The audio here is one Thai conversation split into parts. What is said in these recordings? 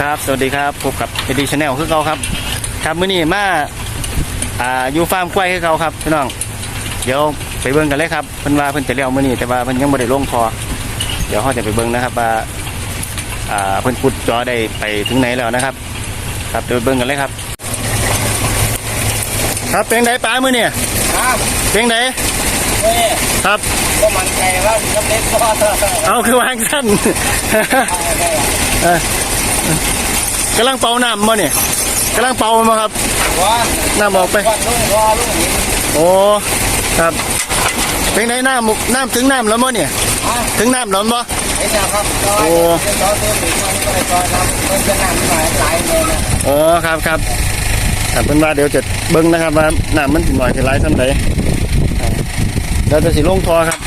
ครับ สวัสดีครับ พบกับเอดีชาแนลคือเขาครับ ครับมื้อนี้มาอ่าอยู่ฟาร์มกล้วยคือเขาครับพี่น้อง เดี๋ยวไปเบิ่งกันเลยครับ เพิ่นว่าเพิ่นจะเลี้ยวมื้อนี้แต่ว่าเพิ่นยังบ่ได้ลงคอ เดี๋ยวเราจะไปเบิ่งนะครับว่าอ่าเพิ่นขุดจอได้ไปถึงไหนแล้วนะครับ ครับเดี๋ยวไปเบิ่งกันเลยครับ ครับเป็นไงปลามื้อนี้ครับเป็นไงเฮ้ยครับ ก็มันใจว่าสำเร็จก็ได้เอาคือวางสั้นเออ กำลังเป่าน้ำมาเนี่ยกำลังเป่ามาครับว่าน้ำออกไปวันลุงรอลุงหินโอ้ครับเป็นไงน้ำน้ำถึงน้ำแล้วมั้เนี่ยอะถึงน้ำแล้วมั้เห็นยังครับซอยโอ้ซอยตัวหนึ่งมันก็เลยซอยน้ำมันจะน้ำหลายหลายเลยนะโอ้ครับครับครับเป็นว่าเดี๋ยวจะเบิ้งนะครับว่าน้ำมันสิหน่อยสิไรทำไดเราจะสิลงทอครับ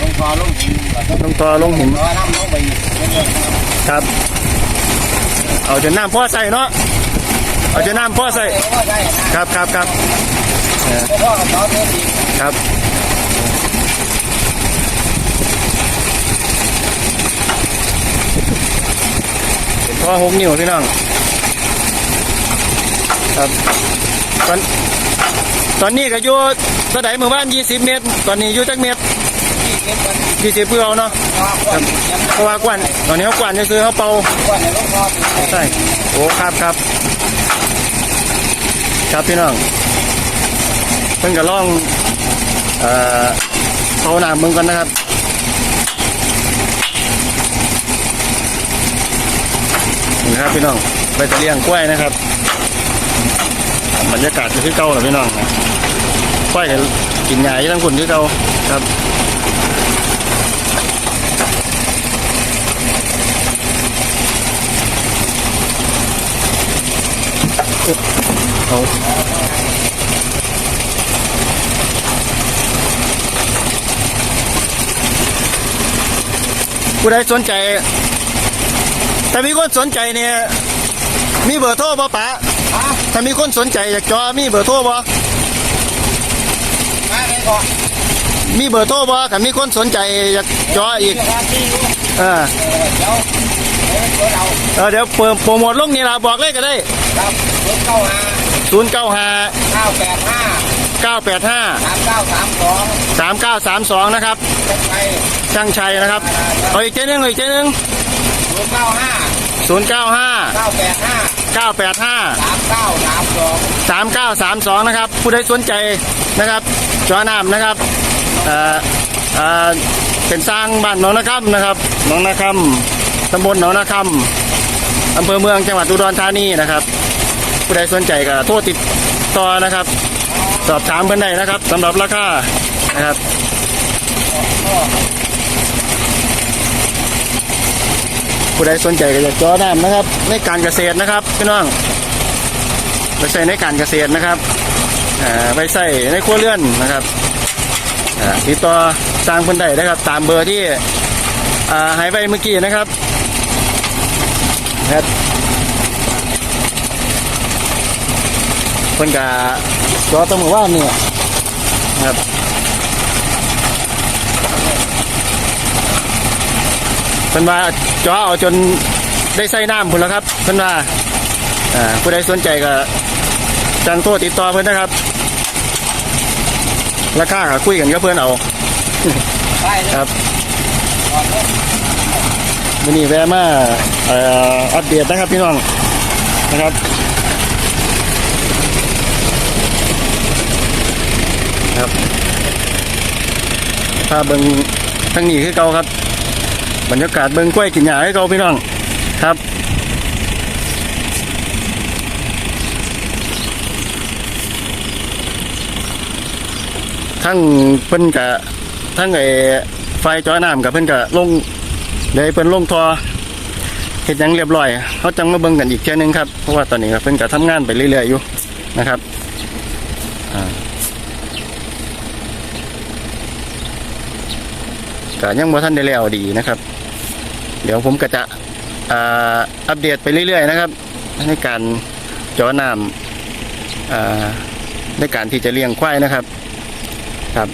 ลุงรอลุงหินแล้วก็ลงทอลงหินรอน้ำลงไปอีกเรื่อยๆครับครับ เอาจะน้ำพ่อใส่เนาะเอาจะน้ำพ่อใส่ก็ได้นะครับครับครับเออเดี๋ยวพ่อกับน้องเดินอีครับเป็นพ่อหกนิ้วพี่น้องครับตอนตอนนี้ก็อยู่สะไดหมู่บ้านยี่สิบเมตร ตอนนี้อยู่จักเมตร ที่เก็บกัน ยี่สิบเพื่อเอาเนาะรอก่อนยังเพราะว่ากวนตอนนี้เขากวนจะซื้อเขาเป่าก่อนเดี๋ยวลุงรอถึงใช่โอ้ครับครับ ครับพี่น้องเพิ่งจะล่องเอ่อเขาหนามมึงกันนะครับนี่นะครับพี่น้องไปจะเลี้ยงกล้วยนะครับบรรยากาศจะคือเก่าเหรอพี่น้องกล้วยกินใหญ่ทั้งคนคือเก่าครับ เอาผู้ใดสนใจถ้ามีคนสนใจเนี่ย มีเบอร์โทรป่ะป๋าอะถ้ามีคนสนใจอยากจอมีเบอร์โทรป่ะมาเลยก่อนมีเบอร์โทรป่ะถ้ามีคนสนใจอยากจออีกเดี๋ยวมาที่อยู่เออ เออเดี๋ยวเดี๋ยวตัวเราเออเดี๋ยวเปิดโปรโมทลงนี่ละบอกเลยก็ได้ครับรถเข้าหา0 9 5เก้าแปดห้า9 8 5สามเก้าสามสอง3 9 3 2นะครับจะไปช่างชัยนะครับเอาอีกเจ้านึงเอาอีกเจ้านึงรถเก้าห้า0 9 5เก้าแปดห้า9 8 5สามเก้าสามสองสามเก้าสามสองนะครับ ผู้ใดสนใจนะครับจอน้ำนะครับเอ่อเอ่อเป็นสร้างบ้านหนองนาคำนะครับหนองนาคำ ตำบลหนองนาคำอำเภอเมืองจังหวัดอุดรธานีนะครับ ผู้ใดสนใจก็โทรติดต่อนะครับ สอบถามเพื่อนได้นะครับสำหรับราคานะครับผู้ใดสนใจก็อยากจอน้ำนะครับ ในการเกษตรนะครับพี่น้องไปใส่ในการเกษตรนะครับอ่าไปใส่ในครัวเรือนนะครับอ่าติดต่อสร้างคนใดนะครับ ตามเบอร์ที่อ่าหายไปเมื่อกี้นะครับ นะครับเพิ่นกะจอตรงมือว่านนี่นะครับเพิ่นว่าจอเอาจนได้ใส่น้ำพุ่นแล้วครับเพิ่นว่าอ่าผู้ใดสนใจก็จังโทรติดต่อเพื่อนนะครับราคาก็คุยกันกับเพื่อนเอาไปเลยครับก่อนเลย วันนี้แวะมาอัปเดตนะครับพี่น้องนะครับครับถ้าเบิงทางนี้คือเก่าครับ บรรยากาศเบิงกล้วยกินหญ้าให้เก่าพี่น้องครับทั้งเพิ่นกะทั้งไอ้ไฟจอยน้ำกับเพิ่นกะลง เดี๋ยวเพิ่นลงทอเฮ็ดยังเรียบร้อยเขาจังมาเบิ่งกันอีกเที่ยหนึงครับเพราะว่าตอนนี้เพิ่นกะทำงานไปเรื่อยๆอยู่นะครับอ่ากะยังบ่ทันได้แล้วดีนะครับ เดี๋ยวผมก็จะอัปเดตไปเรื่อยๆนะครับ ในการจอน้ำในการที่จะเลี้ยงควายนะครับ ครับ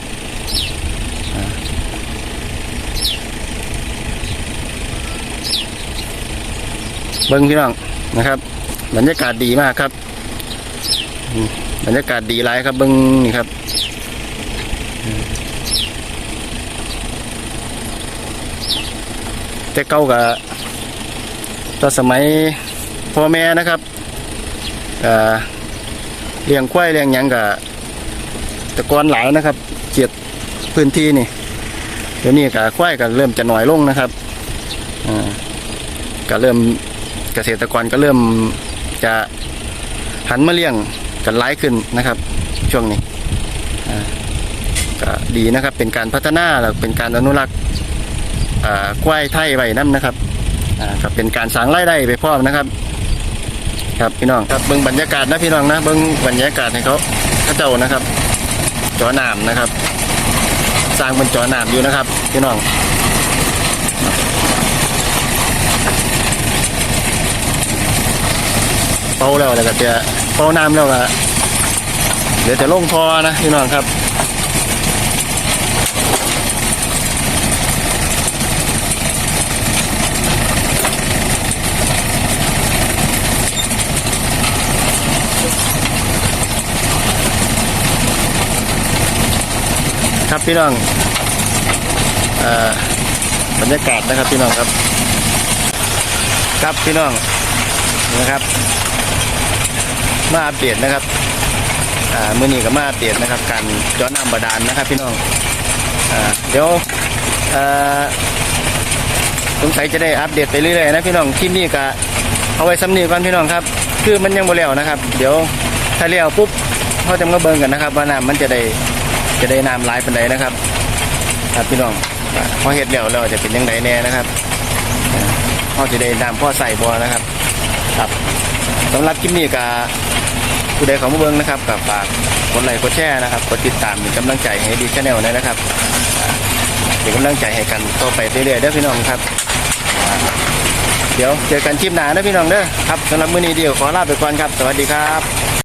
เบิ้งพี่น้องนะครับบรรยากาศดีมากครับบรรยากาศดีหลายครับเบิ้งนี่ครับแต่เก่ากับตอนสมัยพ่อแม่นะครับเอ่อเลี้ยงควายเลี้ยงยังกับตะกอนหลายนะครับเจียดพื้นที่นี่เดี๋ยวนี้กับควายก็เริ่มจะหน่อยลงนะครับอ่าก็เริ่ม เกษตรกรก็เริ่มจะหันมาเลี้ยงกันหลายขึ้นนะครับ ช่วงนี้ก็ดีนะครับเป็นการพัฒนาแล้วเป็นการอนุรักษ์อ่ากล้วยไทยไว้น้ำนะครับก็เป็นการสร้างรายได้ไปพร้อมนะครับ ครับพี่น้องครับเบิ้งบรรยากาศนะพี่น้องนะเบิ้งบรรยากาศให้เขาเขาเจ้านะครับจอหนามนะครับ สร้างเป็นจอหนามอยู่นะครับพี่น้อง เป่าแล้วแล้วก็จะเป่าน้ำแล้วก็เดี๋ยวจะลงพอนะพี่น้องครับครับพี่น้องเอ่อบรรยากาศนะครับพี่น้องครับ ครับพี่น้องนะครับ มาอัปเดตนะครับอ่ามื่อนี้ก็มาอัปเดตนะครับ การย้อนน้ำบาดาลนะครับ พี่น้องอ่าเดี๋ยวอ่อสงสัยจะได้อัปเดตไปเรื่อยๆนะพี่น้องที่นี่ก็เอาไว้ซ้ำนี้ก่อนพี่น้องครับ คือมันยังบ่แล้วนะครับ เดี๋ยวถ้าเลี้ยวปุ๊บเขาจะมาเบิ่งกันนะครับ ว่าน้ำมันจะได้จะได้น้ำหลายปานใดนะครับ ครับพี่น้องอ่าพอเฮ็ดแล้วเราจะเป็นยังไงแน่นะครับอ่าเขาจะได้น้ำพ่อใส่บ่นะครับ ครับ สำหรับคลิปนี้ก็ผู้ใดเขามาเบิ้งนะครับกับฝากกดไลค์กดแชร์นะครับกดติดตามเป็นกำลังใจให้ดีชาแนลนะครับอ่าเป็นกำลังใจให้กันต่อไปเรื่อยๆเด้อพี่น้องครับ เดี๋ยวเจอกันคลิปหน้านะพี่น้องเด้อครับสำหรับมื้อนี้เดียวขอลาไปก่อนครับ สวัสดีครับ